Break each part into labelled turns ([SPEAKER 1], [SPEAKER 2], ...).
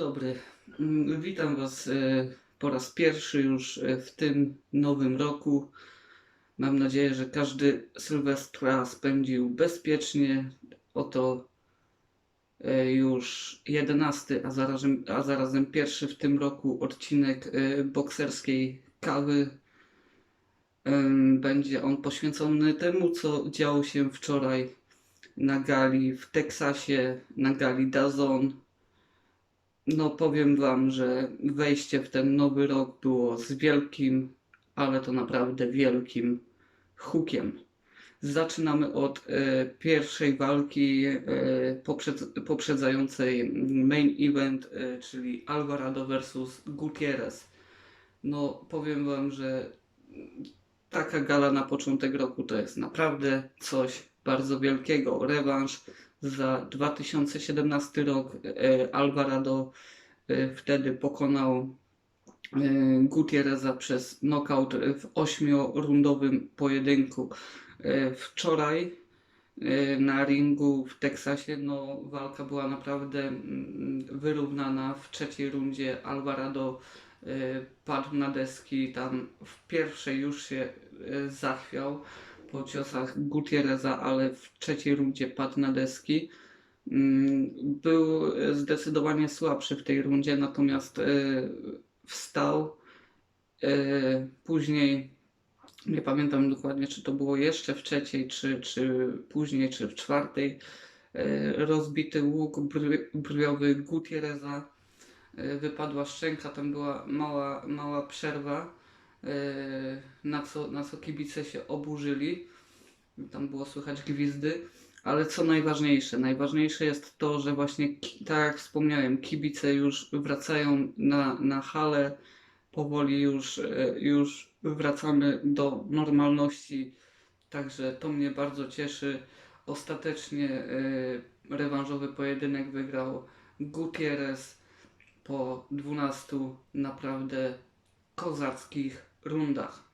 [SPEAKER 1] dobry. Mm, Witam Was e, po raz pierwszy już e, w tym nowym roku. Mam nadzieję, że każdy Sylwestra spędził bezpiecznie. Oto e, już jedenasty, a zarazem, a zarazem pierwszy w tym roku odcinek bokserskiej kawy. Będzie on poświęcony temu, co działo się wczoraj na gali w Teksasie, na gali Dazon. No powiem wam, że wejście w ten nowy rok było z wielkim, ale to naprawdę wielkim hukiem. Zaczynamy od e, pierwszej walki e, poprzed, poprzedzającej main event, e, czyli Alvarado versus Gutierrez. No powiem wam, że taka gala na początek roku to jest naprawdę coś bardzo wielkiego. Rewanż za 2017 rok e, Alvarado e, wtedy pokonał e, Gutierreza przez knockout w ośmiorundowym pojedynku. Wczoraj na ringu w Teksasie no, walka była naprawdę mm, wyrównana. W trzeciej rundzie Alvarado padł na deski, tam w pierwszej już się zachwiał po ciosach Gutierreza, ale w trzeciej rundzie padł na deski. Mm, Był zdecydowanie słabszy w tej rundzie, natomiast e, wstał. E, Później nie pamiętam dokładnie, czy to było jeszcze w trzeciej, czy, czy później, czy w czwartej. e, Rozbity łuk br- brwiowy Gutierreza. Wypadła szczęka, tam była mała, mała przerwa, na co, na co kibice się oburzyli. Tam było słychać gwizdy. Ale co najważniejsze? Najważniejsze jest to, że właśnie, tak jak wspomniałem, kibice już wracają na, na halę. Powoli już, e, już wracamy do normalności. Także to mnie bardzo cieszy. Ostatecznie e, rewanżowy pojedynek wygrał Gutierrez po 12 naprawdę kozackich rundach.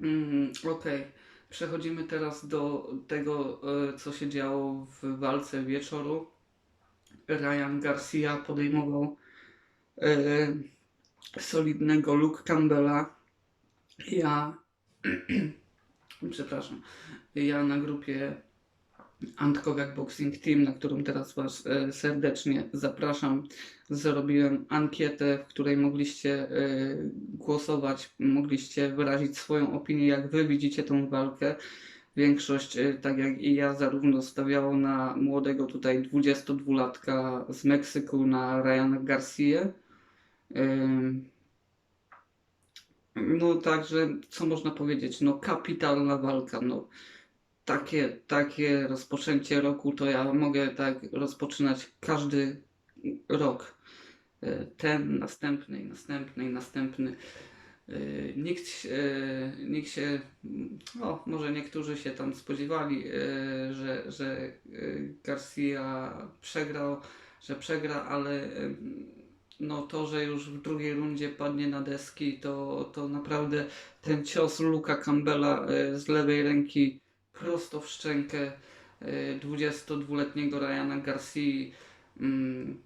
[SPEAKER 1] Mm, Okej. Przechodzimy teraz do tego, e, co się działo w walce wieczoru. Ryan Garcia podejmował e, solidnego Luke Campbella. Ja, przepraszam, ja na grupie Antkowiak Boxing Team, na którą teraz Was e, serdecznie zapraszam, zrobiłem ankietę, w której mogliście e, głosować, mogliście wyrazić swoją opinię, jak Wy widzicie tą walkę. Większość, e, tak jak i ja, zarówno stawiało na młodego tutaj 22-latka z Meksyku, na Ryana Garcia. No także, co można powiedzieć, no kapitalna walka, no takie, takie rozpoczęcie roku to ja mogę tak rozpoczynać każdy rok. E, Ten, następny, następny, następny. E, Nikt, e, nikt się, no może niektórzy się tam spodziewali, że, że Garcia przegrał, że przegra, ale no to, że już w drugiej rundzie padnie na deski, to, to naprawdę ten cios Luka Campbella z lewej ręki prosto w szczękę e, 22-letniego Ryana Garcia mm,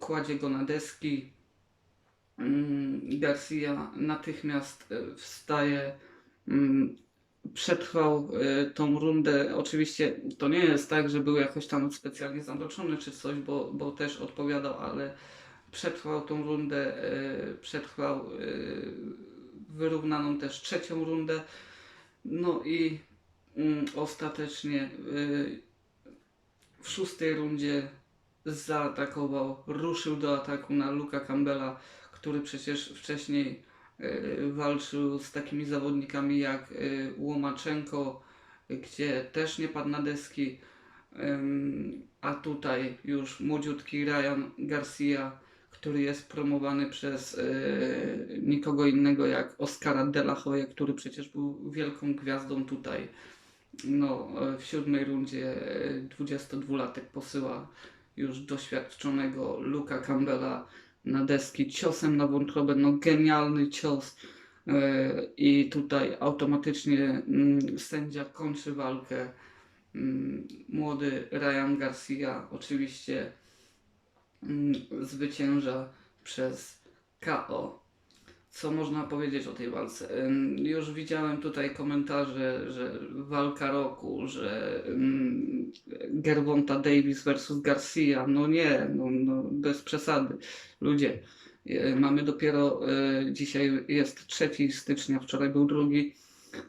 [SPEAKER 1] kładzie go na deski. Mm, Garcia natychmiast e, wstaje. mm, Przetrwał e, tą rundę. Oczywiście to nie jest tak, że był jakoś tam specjalnie zamroczony czy coś, bo, bo też odpowiadał, ale przetrwał tą rundę, przetrwał wyrównaną też trzecią rundę. No i ostatecznie y, w szóstej rundzie zaatakował, ruszył do ataku na Luka Campbella, który przecież wcześniej y, walczył z takimi zawodnikami jak y, Łomaczenko, gdzie też nie padł na deski. A tutaj już młodziutki Ryan Garcia, który jest promowany przez nikogo innego jak Oscara De La który przecież był wielką gwiazdą tutaj. No, e, w siódmej rundzie e, 22-latek posyła już doświadczonego Luka Campbella na deski ciosem na wątrobę. No, genialny cios. E, I tutaj automatycznie mm, sędzia kończy walkę. Mm, Młody Ryan Garcia oczywiście mm, zwycięża przez KO. Co można powiedzieć o tej walce? Już widziałem tutaj komentarze, że walka roku, że Gervonta Davis versus Garcia. No nie, no, no bez przesady. Ludzie, y, mamy dopiero, y, dzisiaj jest 3 stycznia, wczoraj był drugi.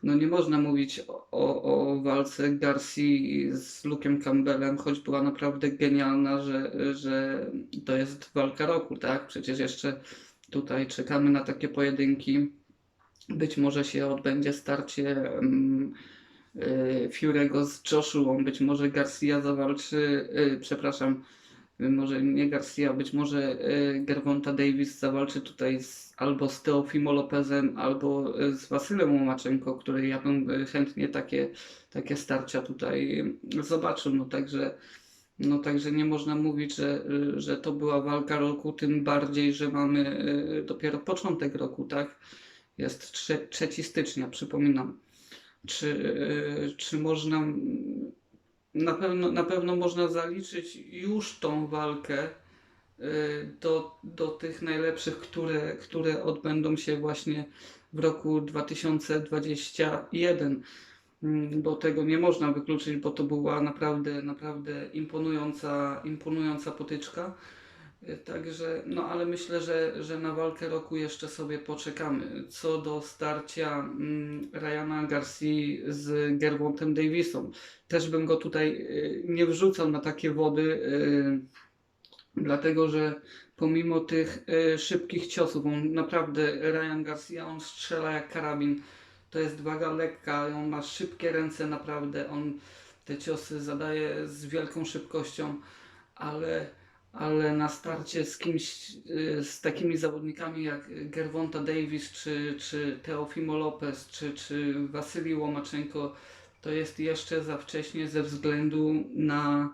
[SPEAKER 1] No nie można mówić o, o, o walce Garcji z Luke'em Campbellem, choć była naprawdę genialna, że, że to jest walka roku, tak? Przecież jeszcze tutaj czekamy na takie pojedynki. Być może się odbędzie starcie um, y, Fury'ego z Joshuą, być może Garcia zawalczy, y, przepraszam, może nie Garcia, być może y, Gervonta Davis zawalczy tutaj z, albo z Teofimo Lopezem, albo z Wasylem Łomaczenko, który ja bym chętnie takie, takie starcia tutaj zobaczył. No także, no także nie można mówić, że, y, że to była walka roku, tym bardziej, że mamy y, dopiero początek roku, tak? Jest 3, 3 stycznia, przypominam. Czy, y, czy można na pewno, na pewno można zaliczyć już tą walkę do, do tych najlepszych, które, które odbędą się właśnie w roku 2021, Mm, bo tego nie można wykluczyć, bo to była naprawdę, naprawdę imponująca, imponująca potyczka. Y, Także, no ale myślę, że, że na walkę roku jeszcze sobie poczekamy. Co do starcia mm, Ryana Garcia z Gervontem Davisem, też bym go tutaj y, nie wrzucał na takie wody, y, dlatego że pomimo tych szybkich ciosów, on naprawdę, Ryan Garcia, on strzela jak karabin. To jest waga lekka, on ma szybkie ręce naprawdę, on te ciosy zadaje z wielką szybkością, ale, ale na starcie z kimś, y, z takimi zawodnikami jak Gervonta Davis, czy, czy Teofimo Lopez, czy, czy Wasylii Łomaczenko, to jest jeszcze za wcześnie ze względu na,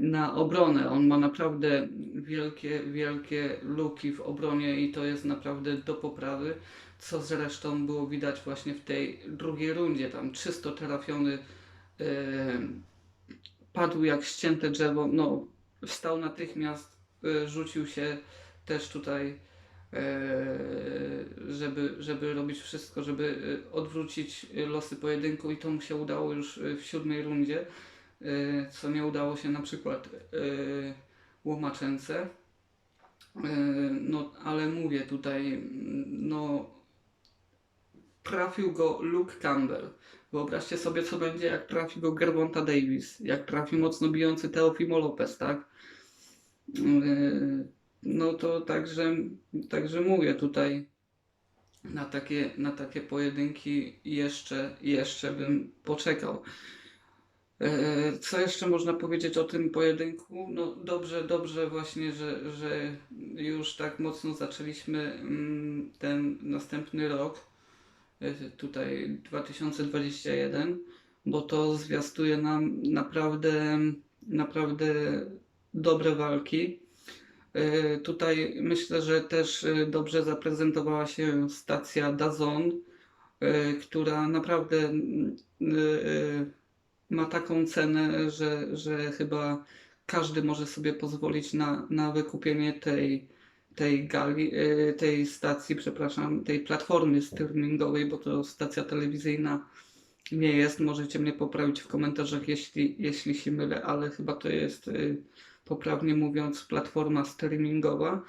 [SPEAKER 1] na obronę. On ma naprawdę wielkie, wielkie luki w obronie i to jest naprawdę do poprawy, co zresztą było widać właśnie w tej drugiej rundzie. Tam czysto trafiony, e, padł jak ścięte drzewo, no wstał natychmiast, e, rzucił się też tutaj e, żeby, żeby robić wszystko, żeby odwrócić losy pojedynku i to mu się udało już w siódmej rundzie, co nie udało się na przykład e, Łomaczence. E, No, ale mówię tutaj, no, trafił go Luke Campbell. Wyobraźcie sobie, co będzie, jak trafi go Gervonta Davis, jak trafi mocno bijący Teofimo Lopez, tak? No to także, także mówię tutaj na takie, na takie pojedynki jeszcze, jeszcze bym poczekał. Yy, Co jeszcze można powiedzieć o tym pojedynku? No dobrze, dobrze właśnie, że, że już tak mocno zaczęliśmy mm, ten następny rok, yy, tutaj 2021, bo to zwiastuje nam naprawdę, naprawdę dobre walki. Y, Tutaj myślę, że też dobrze zaprezentowała się stacja DAZN, y, która naprawdę mm, ma taką cenę, że, że chyba każdy może sobie pozwolić na, na wykupienie tej, tej gali, y, tej stacji, przepraszam, tej platformy streamingowej, bo to stacja telewizyjna nie jest. Możecie mnie poprawić w komentarzach, jeśli, jeśli się mylę, ale chyba to jest, y, poprawnie mówiąc, platforma streamingowa.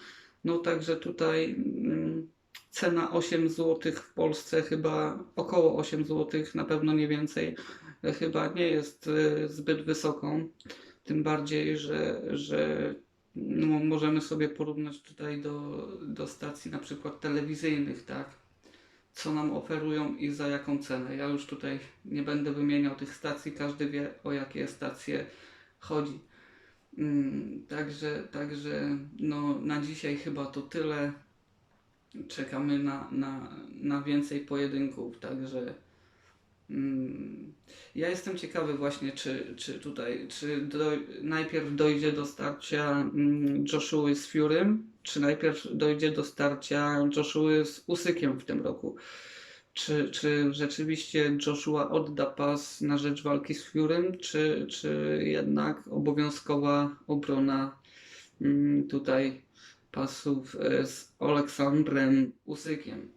[SPEAKER 1] No także tutaj mm, cena 8 zł w Polsce, chyba około 8 zł, na pewno nie więcej, chyba nie jest y, zbyt wysoką. Tym bardziej, że, że no, możemy sobie porównać tutaj do, do stacji na przykład telewizyjnych, tak? co nam oferują i za jaką cenę. Ja już tutaj nie będę wymieniał tych stacji, każdy wie o jakie stacje chodzi. Mm, Także, także no, na dzisiaj chyba to tyle. Czekamy na, na, na więcej pojedynków, także ja jestem ciekawy właśnie, czy, czy tutaj, czy do, najpierw dojdzie do starcia mm, Joshua z Furym, czy najpierw dojdzie do starcia Joshua z Usykiem w tym roku. Czy, czy rzeczywiście Joshua odda pas na rzecz walki z Furym, czy, czy jednak obowiązkowa obrona mm, tutaj pasów e, z Aleksandrem Usykiem.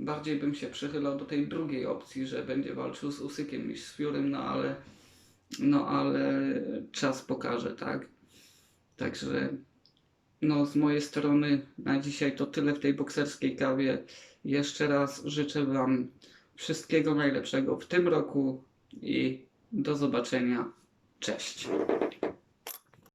[SPEAKER 1] Bardziej bym się przychylał do tej drugiej opcji, że będzie walczył z Usykiem niż z Fiurym, no ale, no ale czas pokaże, tak? Także no z mojej strony na dzisiaj to tyle w tej bokserskiej kawie. Jeszcze raz życzę Wam wszystkiego najlepszego w tym roku i do zobaczenia. Cześć.